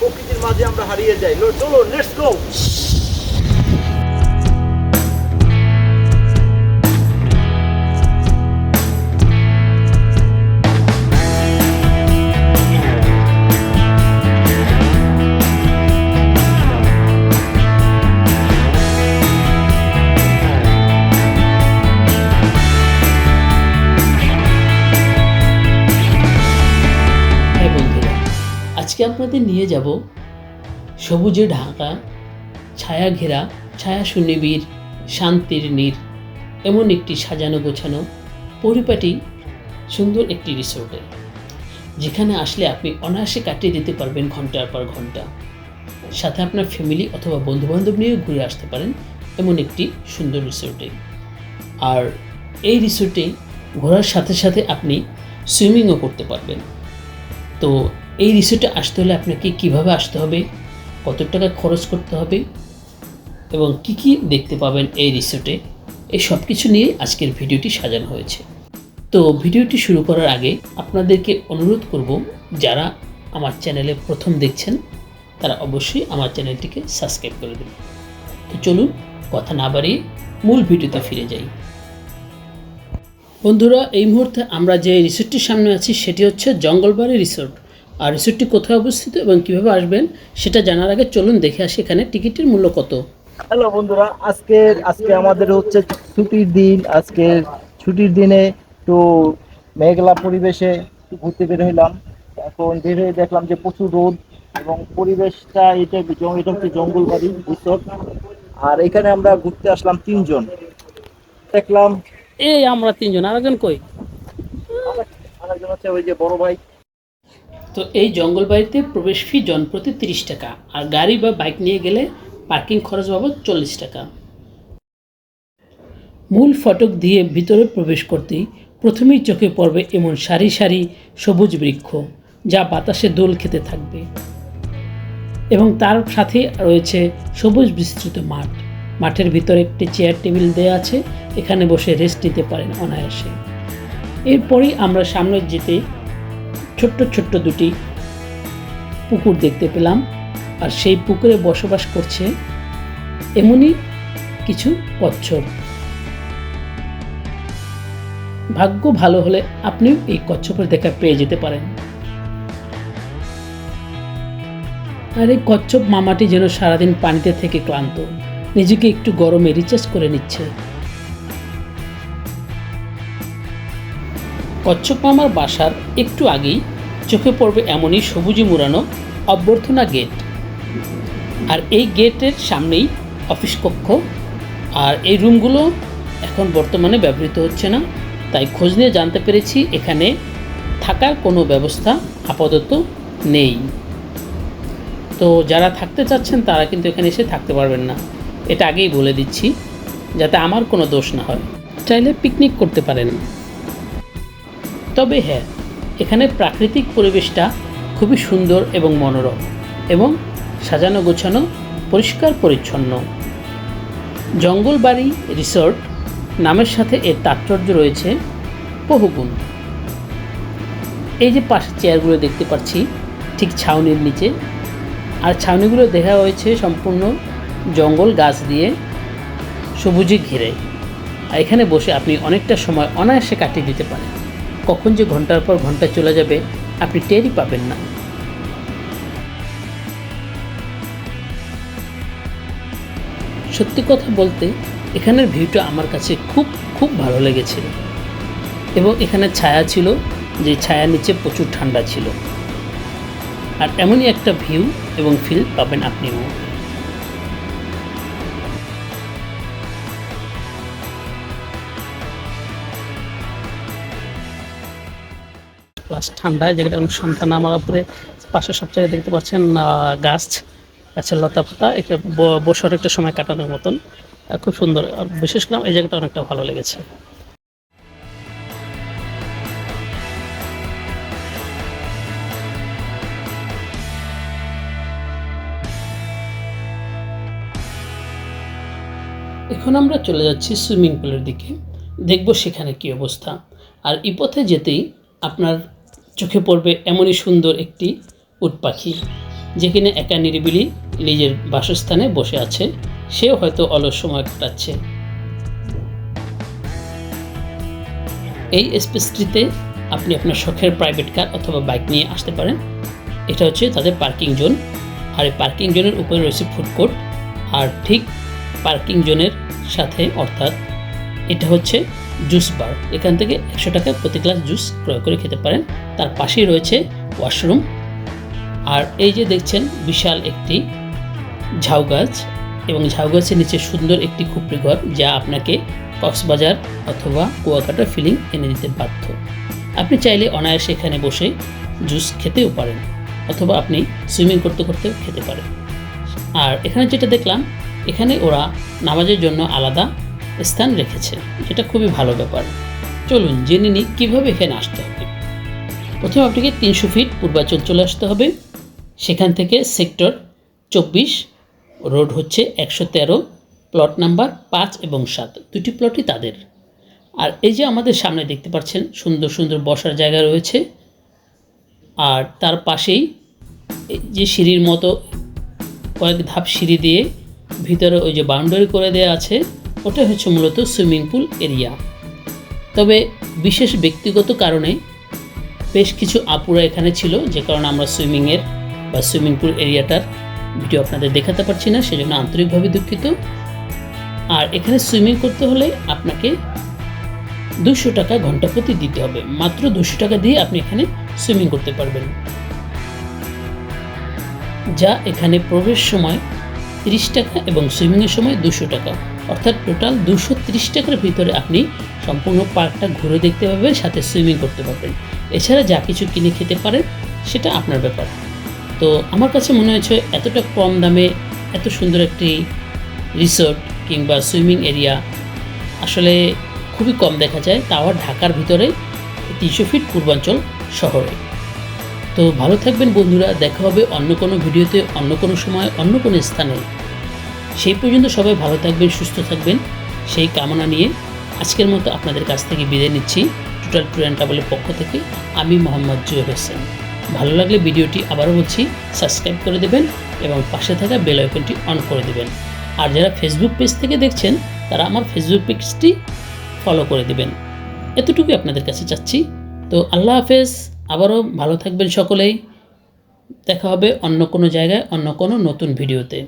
প্রকৃতির মাঝে আমরা হারিয়ে যাই। চলো লেটস গো আজকে আপনাদের নিয়ে যাব সবুজে ঢাকা, ছায়া ঘেরা, ছায়া সুনিবিড়, শান্তির নীর, এমন একটি সাজানো গোছানো পরিপাটি সুন্দর একটি রিসোর্টে যেখানে আসলে আপনি অনায়াসে কাটিয়ে দিতে পারবেন ঘণ্টার পর ঘণ্টা। সাথে আপনার ফ্যামিলি অথবা বন্ধুবান্ধব নিয়েও ঘুরে আসতে পারেন এমন একটি সুন্দর রিসোর্টে আর এই রিসোর্টে ঘোরার সাথে সাথে আপনি সুইমিংও করতে পারবেন। তো এই রিসোর্টে আসতে হলে আপনাকে কীভাবে আসতে হবে, কত টাকা খরচ করতে হবে এবং কি কি দেখতে পাবেন এই রিসোর্টে এই সব কিছু নিয়ে আজকের ভিডিওটি সাজানো হয়েছে। তো ভিডিওটি শুরু করার আগে আপনাদেরকে অনুরোধ করব, যারা আমার চ্যানেলে প্রথম দেখছেন, তারা অবশ্যই আমার চ্যানেলটিকে সাবস্ক্রাইব করে দেবেন। তো চলুন কথা না বাড়িয়ে মূল ভিডিওতে ফিরে যাই। বন্ধুরা, এই মুহূর্তে আমরা যে রিসোর্টটির সামনে আছি, সেটি হচ্ছে জঙ্গলবাড়ি রিসোর্ট আর রিসোর্টটি কোথায় অবস্থিত এবং কীভাবে আসবেন সেটা জানার আগে চলুন দেখে আসি এখানে টিকিটের মূল্য কত। হ্যালো বন্ধুরা আজকে আজকে আমাদের হচ্ছে ছুটির দিন আজকে ছুটির দিনে একটু মেঘলা পরিবেশে ঘুরতে বের হইলাম। এখন বের হয়ে দেখলাম যে প্রচুর রোদ এবং পরিবেশটা এটা এটা হচ্ছে জঙ্গলবাড়ি রিসোর্ট। আর এখানে আমরা ঘুরতে আসলাম তিনজন। দেখলাম এই আমরা তিনজন আরেকজন কই? আরেকজন হচ্ছে ওই যে বড় ভাই। তো এই জঙ্গলবাড়িতে প্রবেশ ফি জনপ্রতি তিরিশ টাকা, আর গাড়ি বা বাইক নিয়ে গেলে পার্কিং খরচ বাবদ চল্লিশ টাকা। মূল ফটক দিয়ে ভিতরে প্রবেশ করতেই প্রথমেই চোখে পড়বে এমন সারি সারি সবুজ বৃক্ষ, যা বাতাসে দোল খেতে থাকবে। এবং তার সাথে রয়েছে সবুজ বিস্তৃত মাঠ। মাঠের ভিতরে একটি চেয়ার টেবিল দেওয়া আছে, এখানে বসে রেস্ট নিতে পারেন অনায়াসে। এরপরেই আমরা সামনে যেতে ছোট্ট ছোট্ট দুটি পুকুর দেখতে পেলাম আর সেই পুকুরে বসবাস করছে এমনই কিছু কচ্ছপ। ভাগ্য ভালো হলে আপনিও এই কচ্ছপের দেখা পেয়ে যেতে পারেন। আর এই কচ্ছপ মামাটি যেন সারাদিন পানিতে থেকে ক্লান্ত, নিজেকে একটু গরমে রিচার্জ করে নিচ্ছে। কচ্ছপ মামার বাসার একটু আগেই চোখে পড়বে এমনই সবুজে মুড়ানো অভ্যর্থনা গেট। আর এই গেটের সামনেই অফিস কক্ষ। আর এই রুমগুলো এখন বর্তমানে ব্যবহৃত হচ্ছে না, তাই খোঁজ নিয়ে জানতে পেরেছি এখানে থাকার কোনো ব্যবস্থা আপাতত নেই। তো যারা থাকতে চাচ্ছেন তারা কিন্তু এখানে এসে থাকতে পারবেন না। এটা আগেই বলে দিচ্ছি, যাতে আমার কোনো দোষ না হয়। চাইলে পিকনিক করতে পারেন। তবে হ্যাঁ এখানে প্রাকৃতিক পরিবেশটা খুবই সুন্দর এবং মনোরম এবং সাজানো গোছানো পরিষ্কার পরিচ্ছন্ন। জঙ্গলবাড়ি রিসর্ট নামের সাথে এর তাৎপর্য রয়েছে বহুগুণ। এই যে পাশে চেয়ারগুলো দেখতে পাচ্ছি, ঠিক ছাউনির নিচে। আর ছাউনিগুলো দেখা হয়েছে সম্পূর্ণ জঙ্গল গাছ দিয়ে সবুজে ঘিরে। আর এখানে বসে আপনি অনেকটা সময় অনায়াসে কাটিয়ে দিতে পারেন। কখন যে ঘণ্টার পর ঘণ্টা চলে যাবে, আপনি টেরই পাবেন না। সত্যি কথা বলতে, এখানের ভিউটা আমার কাছে খুব খুব ভালো লেগেছিল। এবং এখানে ছায়া ছিল, যে ছায়ার নিচে প্রচুর ঠান্ডা ছিল। আর এমনই একটা ভিউ এবং ফিল পাবেন আপনিও। প্লাস ঠান্ডায় যেটা সন্তান আমার উপরে পাশে সব জায়গায় দেখতে পাচ্ছেন গাছ, গাছের লতা পাতা ব- বসার একটা সময় কাটানোর মতন। খুব সুন্দর। আর বিশেষ করে এই জায়গাটা অনেকটা ভালো লেগেছে। এখন আমরা চলে যাচ্ছি সুইমিং পুলের দিকে। দেখব সেখানে কি অবস্থা। আর এই পথে যেতেই আপনার চোখে পড়বে এমনই সুন্দর একটি উট পাখি যেখানে একা নিরিবিলি নিজের বাসস্থানে বসে আছে, সেও হয়তো অলস সময় কাটাচ্ছে। এই স্পেসটিতে আপনি আপনার শখের প্রাইভেট কার অথবা বাইক নিয়ে আসতে পারেন। এটা হচ্ছে তাদের পার্কিং জোন। আর এই পার্কিং জোনের উপরে রয়েছে ফুড কোর্ট। আর ঠিক পার্কিং জোনের সাথে, অর্থাৎ এটা হচ্ছে জুস বার। এখান থেকে একশো টাকা প্রতি গ্লাস জুস ক্রয় করে খেতে পারেন। তার পাশেই রয়েছে ওয়াশরুম। আর এই যে দেখছেন, বিশাল একটি ঝাউ গাছ এবং ঝাউ গাছের নিচে সুন্দর একটি খুপড়ি ঘর যা আপনাকে কক্সবাজার অথবা কুয়াকাটার ফিলিং এনে দিতে বাধ্য। আপনি চাইলে অনায়াসে এখানে বসে জুস খেতেও পারেন অথবা আপনি সুইমিং করতে করতেও খেতে পারেন। আর এখানে যেটা দেখলাম, এখানে ওরা নামাজের জন্য আলাদা স্থান রেখেছে এটা খুবই ভালো ব্যাপার। চলুন জেনে নিই কীভাবে এখানে আসতে হবে। প্রথমে আপনাকে তিনশো ফিট পূর্বাচল চলে আসতে হবে। সেখান থেকে সেক্টর চব্বিশ, রোড হচ্ছে একশো তেরো, প্লট নাম্বার পাঁচ এবং সাত। দুটি প্লটই তাদের। আর এই যে আমাদের সামনে দেখতে পাচ্ছেন, সুন্দর সুন্দর বসার জায়গা রয়েছে। আর তার পাশেই যে সিঁড়ির মতো কয়েক ধাপ সিঁড়ি দিয়ে ভিতরে ওই যে বাউন্ডারি করে দেওয়া আছে ওটা হচ্ছে মূলত সুইমিং পুল এরিয়া। তবে বিশেষ ব্যক্তিগত কারণে বেশ কিছু আপুরা এখানে ছিল, যে কারণে আমরা সুইমিংয়ের বা সুইমিং পুল এরিয়াটার ভিডিও আপনাদের দেখাতে পারছি না, সেজন্য আন্তরিকভাবে দুঃখিত। আর এখানে সুইমিং করতে হলে আপনাকে দুশো টাকা ঘণ্টা প্রতি দিতে হবে, মাত্র দুশো টাকা দিয়ে আপনি এখানে সুইমিং করতে পারবেন। যা এখানে প্রবেশ সময় তিরিশ টাকা এবং সুইমিংয়ের সময় দুশো টাকা। অর্থাৎ টোটাল দুশো তিরিশ টাকার ভিতরে আপনি সম্পূর্ণ পার্কটা ঘুরে দেখতে পাবেন, সাথে সুইমিং করতে পারবেন। এছাড়া যা কিছু কিনে খেতে পারেন, সেটা আপনার ব্যাপার। তো আমার কাছে মনে হয়েছে এতটা কম দামে এত সুন্দর একটি রিসোর্ট কিংবা সুইমিং এরিয়া আসলে খুবই কম দেখা যায়, তাও ঢাকার ভিতরে তিনশো ফিট পূর্বাঞ্চল শহরে। তো ভালো থাকবেন বন্ধুরা, দেখা হবে অন্য কোনো ভিডিওতে, অন্য কোনো সময়, অন্য কোনো স্থানে। সেই পর্যন্ত সবাই ভালো থাকবেন, সুস্থ থাকবেন। সেই কামনা নিয়ে আজকের মতো আপনাদের কাছ থেকে বিদায় নিচ্ছি। টোটাল ট্যুর অ্যান্ড ট্রাভেলের পক্ষ থেকে আমি মোহাম্মদ জুয়েল হোসেন। ভালো লাগলে ভিডিওটি আবারও বলছি, সাবস্ক্রাইব করে দেবেন এবং পাশে থাকা বেল আইকনটি অন করে দেবেন। আর যারা ফেসবুক পেজ থেকে দেখছেন, তারা আমার ফেসবুক পেজটি ফলো করে দেবেন। এতটুকুই আপনাদের কাছে চাচ্ছি। তো আল্লাহ হাফেজ, আবারও ভালো থাকবেন সকলেই। দেখা হবে অন্য কোনো জায়গায়, অন্য কোনো নতুন ভিডিওতে।